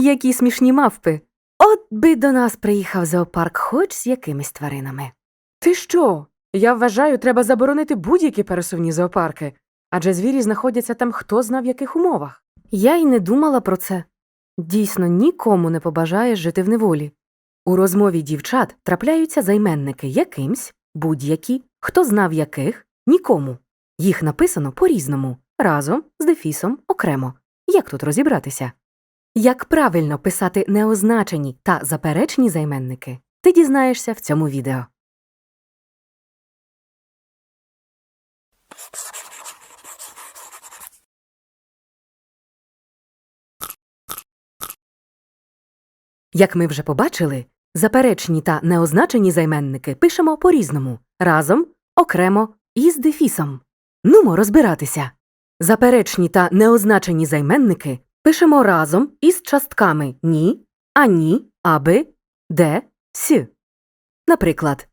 Які смішні мавпи. От би до нас приїхав зоопарк хоч з якимись тваринами. Ти що? Я вважаю, треба заборонити будь-які пересувні зоопарки, адже звірі знаходяться там хто зна в яких умовах. Я й не думала про це. Дійсно, нікому не побажаєш жити в неволі. У розмові дівчат трапляються займенники якимсь, будь-які, хто знав яких, нікому. Їх написано по-різному, разом, з дефісом, окремо. Як тут розібратися? Як правильно писати неозначені та заперечні займенники, ти дізнаєшся в цьому відео. Як ми вже побачили, заперечні та неозначені займенники пишемо по-різному разом, окремо і з дефісом. Нумо розбиратися. Заперечні та неозначені займенники пишемо разом із частками ні, ані, аби, де, с. Наприклад,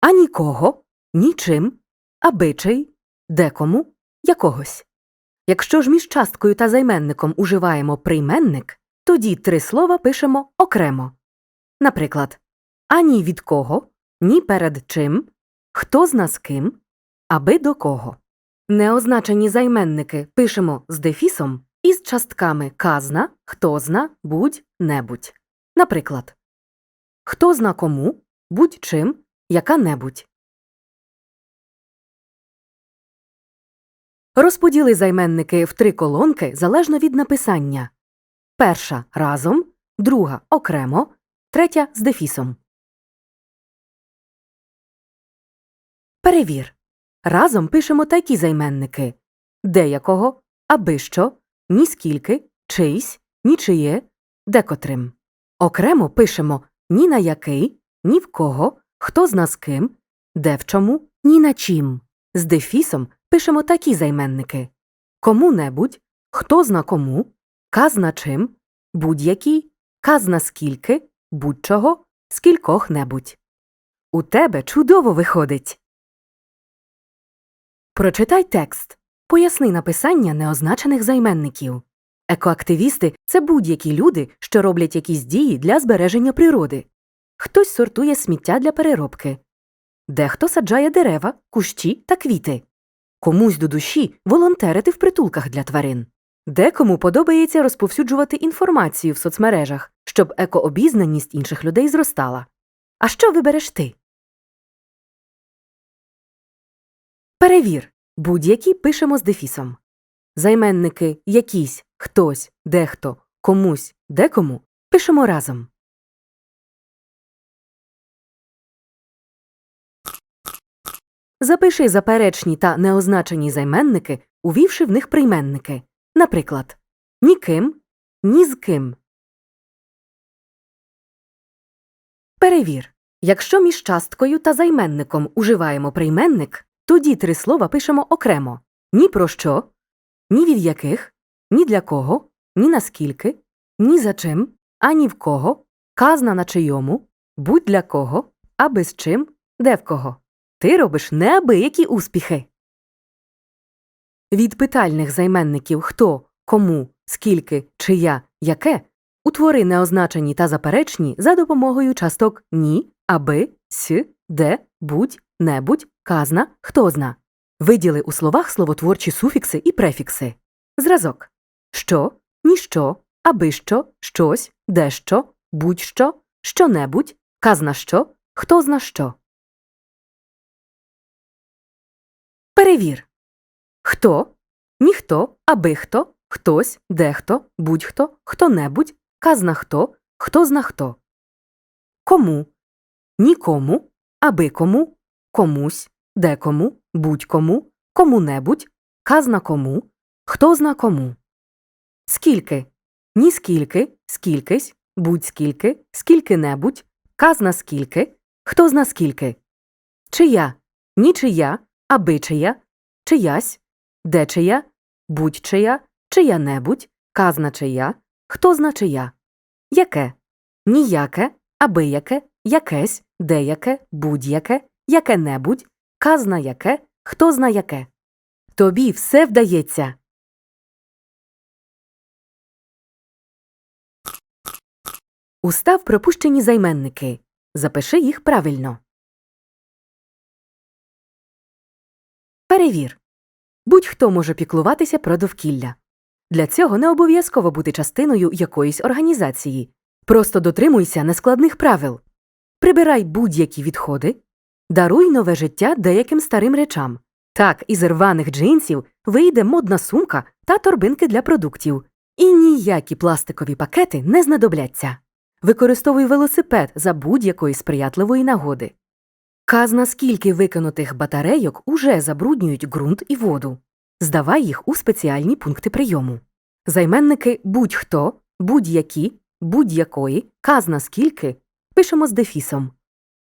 а нікого, нічим, абичий, декому, якогось. Якщо ж між часткою та займенником уживаємо прийменник, тоді три слова пишемо окремо. Наприклад, ані від кого, ні перед чим, хто з ким, аби до кого. Неозначені займенники пишемо з дефісом і з частками казна, хто зна, будь-небудь. Наприклад, хто зна кому, будь-чим, яка-небудь. Розподіли займенники в три колонки залежно від написання. Перша разом, друга окремо, третя з дефісом. Перевір. Разом пишемо такі займенники деякого, аби що, ні скільки, чийсь, нічиє, декотрим. Окремо пишемо ні на який, ні в кого, хто з ким, де в чому, ні на чим. З дефісом пишемо такі займенники кому-небудь, хто зна кому, казна чим, будь-який, казна скільки, будь-чого, скількох-небудь. У тебе чудово виходить. Прочитай текст. Поясни написання неозначених займенників. Екоактивісти це будь-які люди, що роблять якісь дії для збереження природи. Хтось сортує сміття для переробки. Дехто саджає дерева, кущі та квіти. Комусь до душі волонтерити в притулках для тварин. Декому подобається розповсюджувати інформацію в соцмережах, щоб екообізнаність інших людей зростала. А що вибереш ти? Перевір. Будь-які пишемо з дефісом. Займенники якісь, хтось, дехто, комусь, декому пишемо разом. Запиши заперечні та неозначені займенники, увівши в них прийменники. Наприклад, ніким, ні з ким. Перевір. Якщо між часткою та займенником уживаємо прийменник, тоді три слова пишемо окремо ні про що, ні від яких, ні для кого, ні наскільки, ні за чим, ані в кого, казна на чийому, будь для кого, аби з чим, де в кого. Ти робиш неабиякі успіхи. Від питальних займенників хто, кому, скільки, чия, яке утвори неозначені та заперечні за допомогою часток ні, аби, с, де, будь, небудь, казна, хто зна. Виділи у словах словотворчі суфікси і префікси. Зразок що, ніщо, аби що, щось, дещо, будь-що, що-небудь, казна що, хто зна що. Перевір. Хто, ніхто, аби хто, хтось, дехто, будь-хто, хто-небудь, казна хто, хто зна хто. Кому, нікому, аби кому, комусь, декому, будь-кому, кому-небудь, казна кому, хто зна кому. Скільки, ні скільки, скількись, будь-скільки, скільки-небудь, казна скільки, хто зна скільки. Чия, нічия, аби чия, чиясь, де чия, будь-чия, чия-небудь, казна чия, хто зна чия. Яке? Ніяке, аби яке, якесь, деяке, будь-яке, яке-небудь, казна яке, хто зна яке. Тобі все вдається. Устав пропущені займенники. Запиши їх правильно. Перевір. Будь-хто може піклуватися про довкілля. Для цього не обов'язково бути частиною якоїсь організації. Просто дотримуйся нескладних правил. Прибирай будь-які відходи, даруй нове життя деяким старим речам. Так, із рваних джинсів вийде модна сумка та торбинки для продуктів. І ніякі пластикові пакети не знадобляться. Використовуй велосипед за будь-якої сприятливої нагоди. Казна скільки викинутих батарейок уже забруднюють ґрунт і воду. Здавай їх у спеціальні пункти прийому. Займенники будь-хто, будь-які, будь-якої, казна скільки пишемо з дефісом.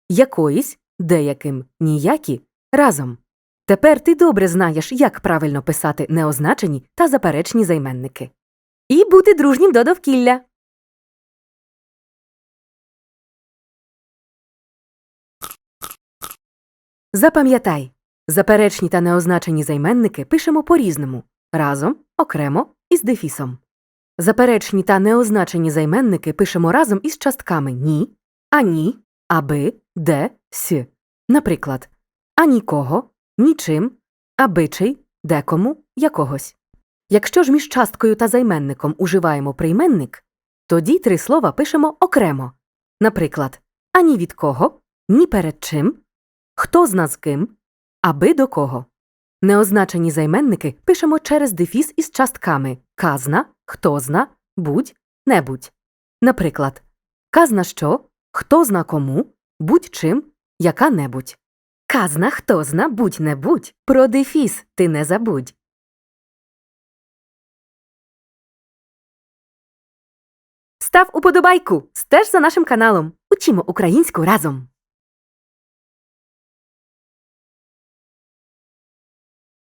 Якоїсь, деяким, ніякі разом. Тепер ти добре знаєш, як правильно писати неозначені та заперечні займенники. І бути дружнім до довкілля. Запам'ятай, заперечні та неозначені займенники пишемо по-різному разом, окремо і з дефісом. Заперечні та неозначені займенники пишемо разом із частками ні, ані, аби, де, с. Наприклад, анікого, нічим, абичий, декому, якогось. Якщо ж між часткою та займенником уживаємо прийменник, тоді три слова пишемо окремо. Наприклад, ані від кого, ні перед чим, хто з ким, аби до кого. Неозначені займенники пишемо через дефіс із частками казна, хто зна, будь, небудь. Наприклад, казна що, хто зна кому, будь-чим, яка-небудь. Казна хто зна будь-небудь, про дефіс ти не забудь. Став уподобайку, стеж за нашим каналом. Учімо українську разом.